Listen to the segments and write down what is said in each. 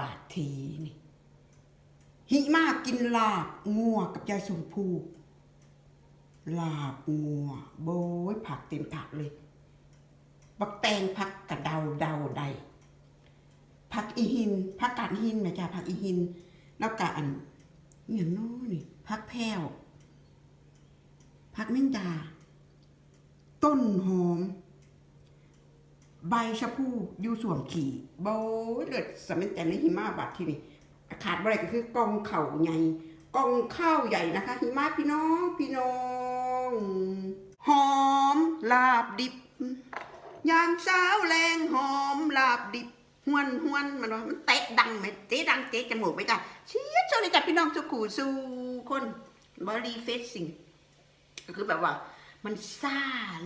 บาททีนี่หิมากกินลาบงัวกับยายสมพูลาบงัวโบยผักเต็มผักเลย บักแตงผักกระเดาเดาใดผักอีหินผักกาดหินแม่จ้าผักอีหิน แล้วกะอันอย่างโน้นี่ผักแพรวผักแมงดาต้นหอม ใบชะพูอยู่ส่วมขี่โบเลือดสมัยแต่ในหิมะบาดที่นี่ขาดอะไรก็คือกองเข่าใหญ่กองข้าวใหญ่นะคะ หิมะพี่น้องพี่น้องหอมลาบดิบยามเช้าแรงหอมลาบดิบหวนหวนมันว่ามันเตะดังไหมเตะดังเตะจมูกไหมจ้ะเชียร์เจ้าเลยจ้ะพี่น้องสุขูสู่คนบรีเฟสซิ่งก็คือแบบว่า มันซ่า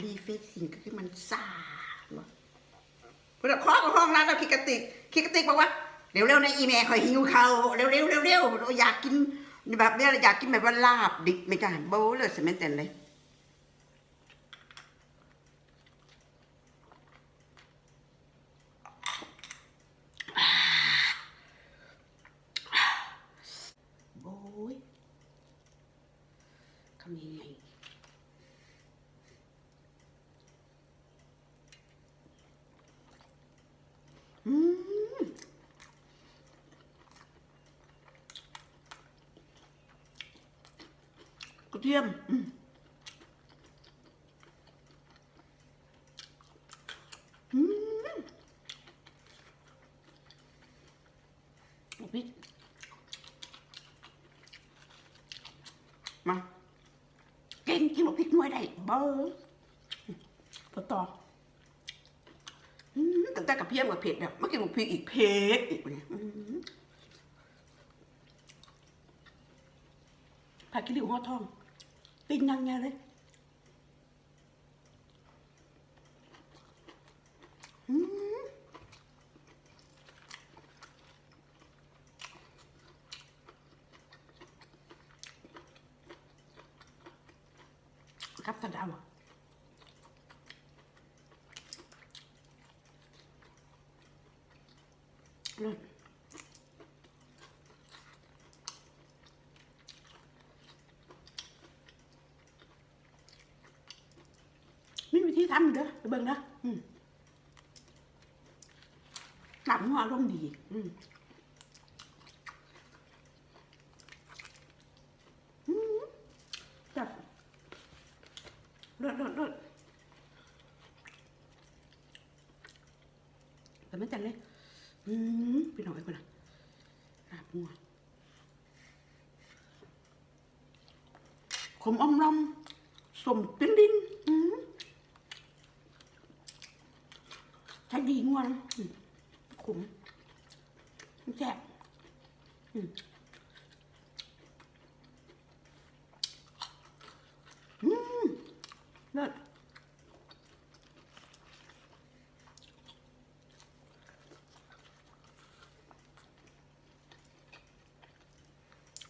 รีเฟสซิ่งก็คือมันซ่า เนอะเพื่อนเคาะกับห้องร้านเราคิดกระติกคิดกระติกบอกว่าเร็วๆในอีเมลคอยหิวเขาเร็วๆเร็วๆเราอยากกินแบบเนี้ยอยากกินแบบว่าลาบดิบไม่จ้ะโบเลยสมัยแต่เลยโอ้ยทำยังไงอืม กระเทียมอืมอืมพริกมา เก่งกินบอกพริกหน่วยได้เบอร์พอต่อ อืมแต่แต่กับเพี้ยมกับเผ็ดเนี่ยไม่กินบอกพริกอีกเผ็ดอีกเนี่ยผัดกิริวห่อทองติงยังไงเลยครับสะเดาวเรสมีวิธีทำเด้อเบิ่งเด้อตับหัวอามดี อืมจับรสรสแต่ไม่จังเลย อืมพี่น้องไอ้คนน่ะลับหัวขมอมลำสมปิ้นดินอืมใช้ดีงัวนะอืมขมแซ่บอืมอืมเลิศ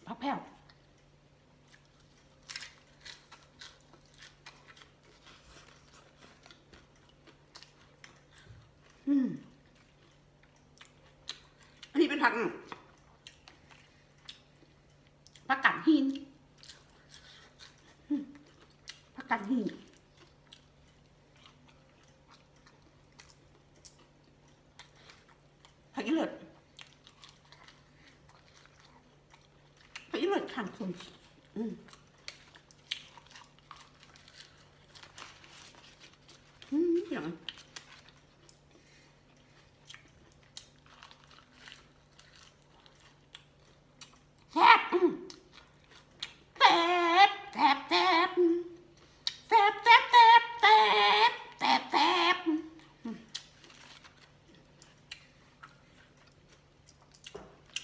พักแผ่วอืมอันนี้เป็นผักผักกาดหินอืมผักกาดหินผักอีเลิศ ผักอีเลิศข้างคนอืมอืมอย่างนั้นแซ่บอืมแซ่บแซ่บแซ่บแซ่บแซ่บแซ่บแซ่บแซ่บแซ่บ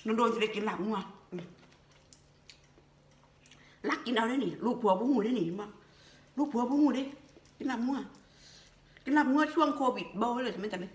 น้องโดนจะได้กินหลับงัวอืมรั กินเอาได้หนิลูกผัวผู้หูได้หนิมาลูกผัวผู้หูได้กินหลับงัวกินหลับงัวช่วงโควิดเบาเลยใช่ไหมจ๊ะเนี่ย